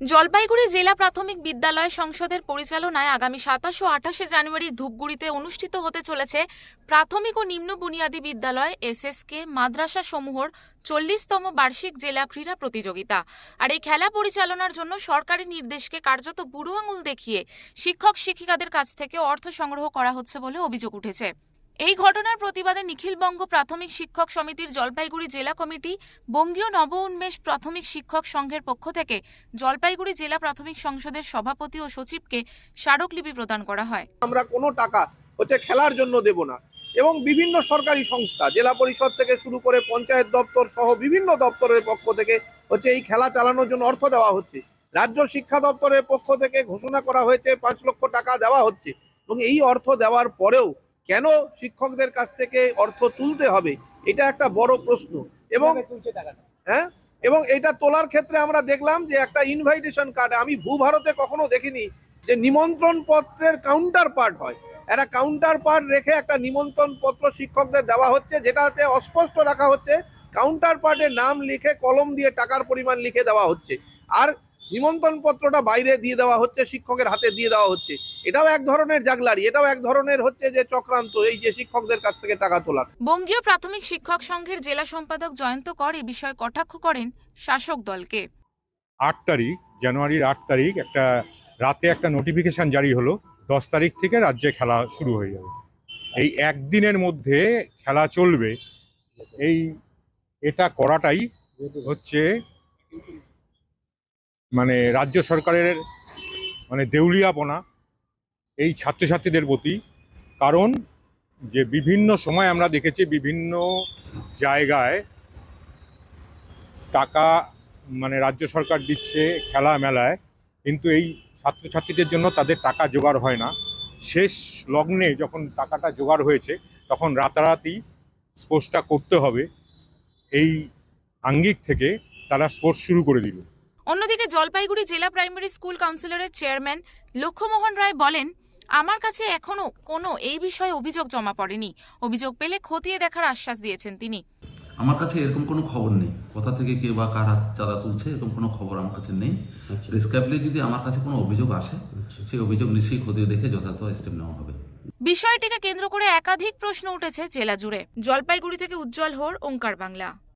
জলপাইগুড়ি জেলা প্রাথমিক বিদ্যালয় সংসদের পরিচালনায় আগামী সাতাশ ও আঠাশে জানুয়ারি ধূপগুড়িতে অনুষ্ঠিত হতে চলেছে প্রাথমিক ও নিম্ন বুনিয়াদী বিদ্যালয় এসএসকে মাদ্রাসা সমূহর চল্লিশতম বার্ষিক জেলা ক্রীড়া প্রতিযোগিতা। আর এই খেলা পরিচালনার জন্য সরকারি নির্দেশকে কার্যত বুড়ো আঙুল দেখিয়ে শিক্ষক শিক্ষিকাদের কাছ থেকে অর্থ সংগ্রহ করা হচ্ছে বলে অভিযোগ উঠেছে। এই ঘটনার প্রতিবাদে নিখিলবঙ্গ প্রাথমিক শিক্ষক সমিতির জলপাইগুড়ি জেলা কমিটি, বঙ্গীয় নব উন্মেষ প্রাথমিক শিক্ষক সংঘের পক্ষ থেকে জলপাইগুড়ি জেলা প্রাথমিক সংসদের সভাপতি ও সচিবকে স্মারকলিপি প্রদান করা হয়। আমরা কোনো টাকা হচ্ছে খেলার জন্য দেব না এবং বিভিন্ন সরকারি সংস্থা, জেলা পরিষদ থেকে শুরু করে পঞ্চায়েত দপ্তর সহ বিভিন্ন দপ্তরের পক্ষ থেকে হচ্ছে এই খেলা চালানোর জন্য অর্থ দেওয়া হচ্ছে। রাজ্য শিক্ষা দপ্তরের পক্ষ থেকে ঘোষণা করা হয়েছে, পাঁচ লক্ষ টাকা দেওয়া হচ্ছে এবং এই অর্থ দেওয়ার পরেও কেন শিক্ষকদের কাছ থেকে অর্থ তুলতে হবে? এটা একটা বড় প্রশ্ন। এবং হ্যাঁ? এবং এটা তোলার ক্ষেত্রে আমরা দেখলাম যে একটা ইনভাইটেশন কার্ড আমি ভূভারতে কখনো দেখিনি যে নিমন্ত্রণ পত্রের কাউন্টার পার্ট হয়। একটা কাউন্টার পার্ট রেখে একটা নিমন্ত্রণ পত্র শিক্ষকদের দেওয়া হচ্ছে যেটাতে অস্পষ্ট রাখা হচ্ছে কাউন্টার পার্টের নাম লিখে কলম দিয়ে টাকার পরিমাণ লিখে দেওয়া হচ্ছে। আর নিমন্ত্রণ পত্রটা বাইরে দিয়ে দেওয়া হচ্ছে শিক্ষকের হাতে দিয়ে দেওয়া হচ্ছে। এটাও এক ধরনের জাগলারি এটাও এক ধরনের হচ্ছে যে চক্রান্ত এই যে শিক্ষকদের কাছ থেকে টাকা তোলার। বঙ্গীয় প্রাথমিক শিক্ষক সংঘের জেলা সম্পাদক জয়ন্ত কর এ বিষয়ে কটাক্ষ করেন শাসক দলকে। আট তারিখ জানুয়ারির আট তারিখ একটা রাতে একটা নোটিফিকেশন জারি হলো দশ তারিখ থেকে রাজ্যে খেলা শুরু হয়ে যাবে। এই একদিনের মধ্যে খেলা চলবে। এই এটা করাটাই হচ্ছে মানে রাজ্য সরকারের মানে দেউলিয়াপনা এই ছাত্রছাত্রীদের প্রতি। কারণ যে বিভিন্ন সময় আমরা দেখেছি বিভিন্ন জায়গায় টাকা মানে রাজ্য সরকার দিচ্ছে খেলা মেলায় কিন্তু এই ছাত্রছাত্রীদের জন্য তাদের টাকা জোগাড় হয় না। শেষ লগ্নে যখন টাকাটা জোগাড় হয়েছে, তখন রাতারাতি স্পোর্টসটা করতে হবে। এই আঙ্গিক থেকে তারা স্পোর্টস শুরু করে দিল। অন্যদিকে জলপাইগুড়ি জেলা প্রাইমারি স্কুল কাউন্সিলরের চেয়ারম্যান লক্ষ্যমোহন রায় বলেন আমার কাছে এখনও কোনো এই বিষয়ে অভিযোগ জমা পড়েনি। অভিযোগ পেলে খতিয়ে দেখার আশ্বাস দিয়েছেন তিনি। আমার কাছে এরকম কোনো খবর নেই। কোথা থেকে কে বা কার হাত চাঁদা তুলছে এরকম কোনো খবর আমার কাছে নেই। রিস্কাবলি যদি আমার কাছে কোনো অভিযোগ আসে সেই অভিযোগ নিশ্চয়ই খতিয়ে দেখে যথাযথ স্টেপ নেওয়া হবে। বিষয়টিকে কেন্দ্র করে একাধিক প্রশ্ন উঠেছে জেলা জুড়ে। জলপাইগুড়ি থেকে উজ্জ্বল হোর ওঙ্কার বাংলা।